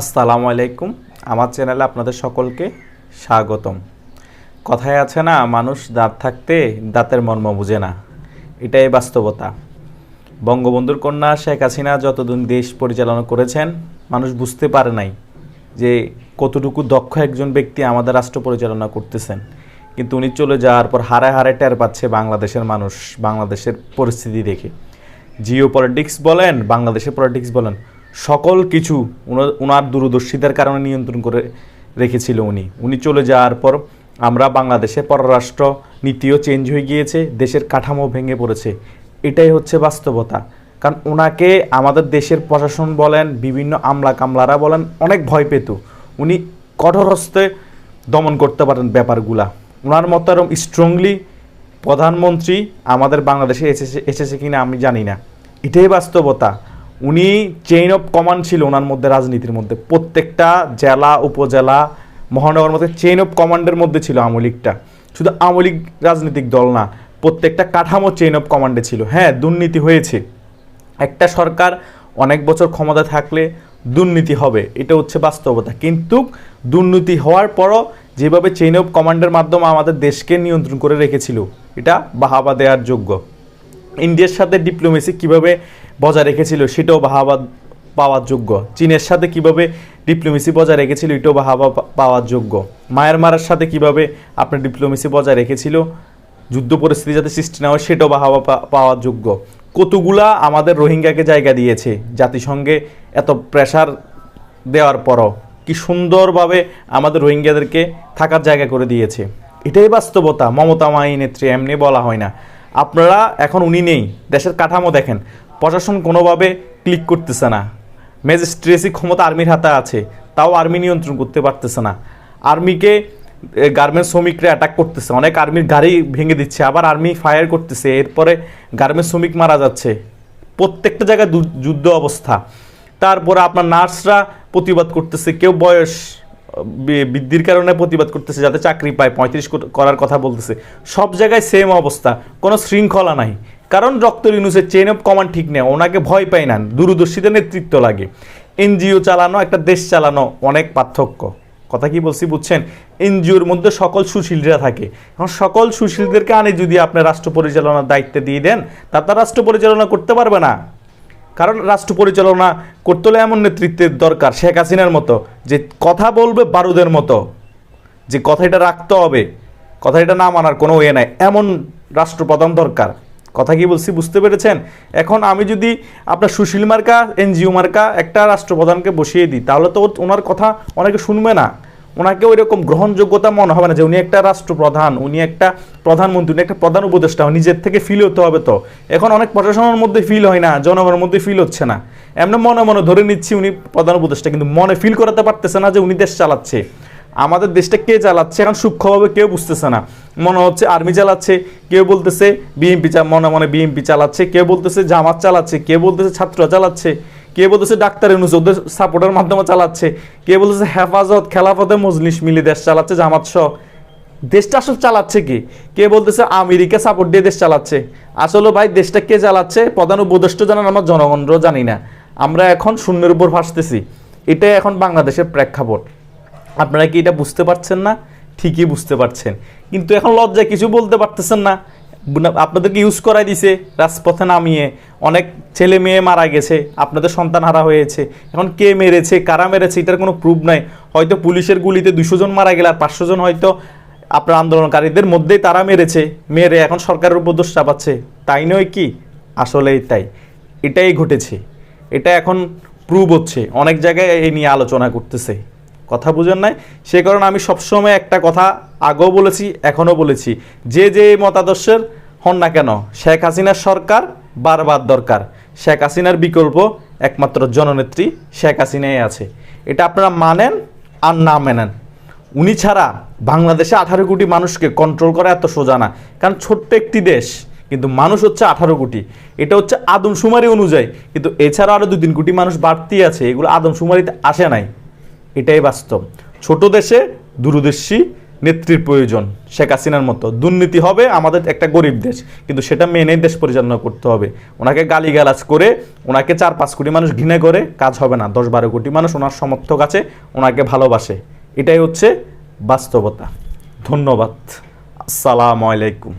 আসসালামু আলাইকুম। আমার চ্যানেলে আপনাদের সকলকে স্বাগতম। কথায় আছে না, মানুষ দাঁত থাকতে দাঁতের মর্ম বুঝে না। এটাই বাস্তবতা। বঙ্গবন্ধুর কন্যা শেখ হাসিনা যতদিন দেশ পরিচালনা করেছেন, মানুষ বুঝতে পারে নাই যে কতটুকু দক্ষ একজন ব্যক্তি আমাদের রাষ্ট্র পরিচালনা করতেছেন। কিন্তু উনি চলে যাওয়ার পর হারে হারে টের পাচ্ছে বাংলাদেশের মানুষ, বাংলাদেশের পরিস্থিতি দেখে। জিও পলিটিক্স বলেন, বাংলাদেশের পলিটিক্স বলেন সকল কিছু ওনার দূরদর্শিতার কারণে নিয়ন্ত্রণ করে রেখেছিল উনি। উনি চলে যাওয়ার পর আমরা বাংলাদেশে পররাষ্ট্র নীতিও চেঞ্জ হয়ে গিয়েছে, দেশের কাঠামো ভেঙে পড়েছে। এটাই হচ্ছে বাস্তবতা। কারণ ওনাকে আমাদের দেশের প্রশাসন বলেন, বিভিন্ন আমলা কামলারা বলেন, অনেক ভয় পেত। উনি কঠোর হস্তে দমন করতে পারেন ব্যাপারগুলা। ওনার মতো এরকম স্ট্রংলি প্রধানমন্ত্রী আমাদের বাংলাদেশে এসেছে এসেছে কিনা আমি জানি না। এটাই বাস্তবতা। উনি চেইন অফ কমান্ড ছিল ওনার মধ্যে, রাজনীতির মধ্যে। প্রত্যেকটা জেলা, উপজেলা মহানগর মধ্যে চেইন অফ কমান্ডের মধ্যে ছিল আওয়ামী লীগটা। শুধু আওয়ামী লীগ রাজনৈতিক দল না, প্রত্যেকটা কাঠামো চেইন অফ কমান্ডে ছিল। হ্যাঁ দুর্নীতি হয়েছে। একটা সরকার অনেক বছর ক্ষমতা থাকলে দুর্নীতি হবে, এটা হচ্ছে বাস্তবতা। কিন্তু দুর্নীতি হওয়ার পরও যেভাবে চেইন অফ কমান্ডের মাধ্যমে আমাদের দেশকে নিয়ন্ত্রণ করে রেখেছিল, এটা বাহাবা দেওয়ার যোগ্য। ইন্ডিয়ার সাথে ডিপ্লোমেসি কীভাবে বজায় রেখেছিল, সেটাও বাহাবা পাওয়ার যোগ্য। চীনের সাথে কীভাবে ডিপ্লোমেসি বজায় রেখেছিল, এটাও বাহাবা পাওয়ার যোগ্য। মায়ানমারের সাথে কীভাবে আপনার ডিপ্লোমেসি বজায় রেখেছিল, যুদ্ধ পরিস্থিতি যাতে সৃষ্টি না হয়, সেটাও বাহাবা পাওয়ার যোগ্য। কতগুলা আমাদের রোহিঙ্গাকে জায়গা দিয়েছে জাতিসংঘে এত প্রেশার দেওয়ার পরও। কি সুন্দরভাবে আমাদের রোহিঙ্গাদেরকে থাকার জায়গা করে দিয়েছে। এটাই বাস্তবতা, মমতা মাই নেত্রী, এমনি বলা হয় না। আপনারা এখন উনি নেই। দেশের কাঠামো দেখেন। প্রশাসন কোনোভাবে ক্লিক করতেছে না। ম্যাজিস্ট্রেসি ক্ষমতা আর্মির হাতে আছে। তাও আর্মি নিয়ন্ত্রণ করতে পারতেছে না। আর্মিকে গার্মেন্টস শ্রমিকরা অ্যাটাক করতেছে। অনেক আর্মির গাড়ি ভেঙে দিচ্ছে। আবার আর্মি ফায়ার করতেছে। এরপরে গার্মেন্টস শ্রমিক মারা যাচ্ছে। প্রত্যেকটা জায়গায় যুদ্ধ অবস্থা। তারপরে আপনার নার্সরা প্রতিবাদ করতেছে। কেউ বয়স বৃদ্ধির কারণে প্রতিবাদ করতেছে, যাতে চাকরি পায়, পঁয়ত্রিশ করার কথা বলতেছে। সব জায়গায় সেম অবস্থা, কোনো শৃঙ্খলা নাই। কারণ ডক্টর ইউনুসের চেইন অফ কমান্ড ঠিক নেই, ওনাকে ভয় পায় না, দূরদর্শীদের নেতৃত্ব লাগে। এনজিও চালানো, একটা দেশ চালানো অনেক পার্থক্য। কথা কি বলছি, বুঝছেন? এনজিওর মধ্যে সকল সুশীলরা থাকে। এখন সকল সুশীলদেরকে আনে যদি আপনি রাষ্ট্র পরিচালনার দায়িত্বে দিয়ে দেন তা রাষ্ট্র পরিচালনা করতে পারবে না। কারণ রাষ্ট্র পরিচালনা করতে হলে এমন নেতৃত্বের দরকার, শেখ হাসিনার মতো, যে কথা বলবে বারুদের মতো, যে কথা এটা রাখতে হবে কথা এটা না মানার কোনো ওয়ে নাই, এমন রাষ্ট্রপ্রধান দরকার। কথা কি বলছি, বুঝতে পেরেছেন? এখন আমি যদি আপনার সুশীল মার্কা, এনজিও মার্কা একটা রাষ্ট্রপ্রধানকে বসিয়ে দিই, তাহলে তো ওনার কথা অনেকে শুনবে না। ওনাকে ওই রকম গ্রহণযোগ্যতা মনে হবে না যে উনি একটা রাষ্ট্রপ্রধান, উনি একটা প্রধানমন্ত্রী, উনি একটা প্রধান উপদেষ্টা নিজের থেকে ফিল হতে হবে তো। এখন অনেক প্রশাসনের মধ্যে ফিল হয় না, জনগণের মধ্যে ফিল হচ্ছে না। এমনি মনে মনে ধরে নিচ্ছি উনি প্রধান উপদেষ্টা, কিন্তু মনে ফিল করাতে পারতেছে না যে উনি দেশ চালাচ্ছে। আমাদের দেশটা কে চালাচ্ছে? এখন সূক্ষ্মভাবে কেউ বুঝতেছে না। মনে হচ্ছে আর্মি চালাচ্ছে, কেউ বলতেছে বিএনপি মনে মনে বিএনপি চালাচ্ছে, কেউ বলতেছে জামাত চালাচ্ছে, কেউ বলতেছে ছাত্র চালাচ্ছে। কে বলতেছে ডাক্তার ইউনুস? সাপোর্টের মাধ্যমে চালাচ্ছে। কে বলতেছে হেফাজত, খেলাফতে মজলিস, মিলি দেশ চালাচ্ছে, জামাত সহ। দেশটা আসলে চালাচ্ছে কি? কে বলতেছে আমেরিকা সাপোর্ট দিয়ে দেশ চালাচ্ছে? আসলে ভাই, দেশটা কে চালাচ্ছে? প্রধান উপদেষ্টা জানান আমার জনগণরাও জানি না। আমরা এখন শূন্যের উপর ভাসতেছি। এটাই এখন বাংলাদেশের প্রেক্ষাপট। আপনারা কি এটা বুঝতে পারছেন না? ঠিকই বুঝতে পারছেন। কিন্তু এখন লজ্জায় কিছু বলতে পারতেছেন না। আপনাদেরকে ইউজ করাই দিছে, রাজপথে নামিয়ে। অনেক ছেলে মেয়ে মারা গেছে, আপনাদের সন্তান হারা হয়েছে। এখন কে মেরেছে, কারা মেরেছে, এটার কোনো প্রুফ নাই। হয়তো পুলিশের গুলিতে দুশো জন মারা গেলে আর পাঁচশো জন হয়তো আপনার আন্দোলনকারীদের মধ্যেই তারা মেরেছে। মেরে এখন সরকারের উপর দোষ চাপাচ্ছে। তাই নয় কি? আসলেই তাই এটাই ঘটেছে। এটা এখন প্রুভ হচ্ছে। অনেক জায়গায় এই নিয়ে আলোচনা করতেছে। কথা বুঝেন নাই। সে কারণে আমি সবসময় একটা কথা আগেও বলেছি, এখনও বলেছি। যে যে মতাদর্শের হন না কেন, শেখ হাসিনার সরকার বারবার দরকার। শেখ হাসিনার বিকল্প একমাত্র জননেত্রী শেখ হাসিনাই আছে। এটা আপনারা মানেন আর না মেনেন। উনি ছাড়া বাংলাদেশে আঠারো কোটি মানুষকে কন্ট্রোল করা এত সোজা না। কারণ ছোট্ট একটি দেশ, কিন্তু মানুষ হচ্ছে আঠারো কোটি। এটা হচ্ছে আদমশুমারি অনুযায়ী। কিন্তু এছাড়া আরও দু তিন কোটি মানুষ বাড়তি আছে, এগুলো আদমশুমারিতে আসে নাই। এটাই বাস্তব। ছোট দেশে দূরদর্শী নেত্রীর প্রয়োজন, শেখ হাসিনার মতো। দুর্নীতি হবে আমাদের একটা গরিব দেশ, কিন্তু সেটা মেনে দেশ পরিচালনা করতে হবে। ওনাকে গালিগালাজ করে, ওনাকে চার পাঁচ কোটি মানুষ ঘৃণা করে, কাজ হবে না। দশ বারো কোটি মানুষ ওনার সমর্থক আছে, ওনাকে ভালোবাসে। এটাই হচ্ছে বাস্তবতা। ধন্যবাদ। আসসালামু আলাইকুম।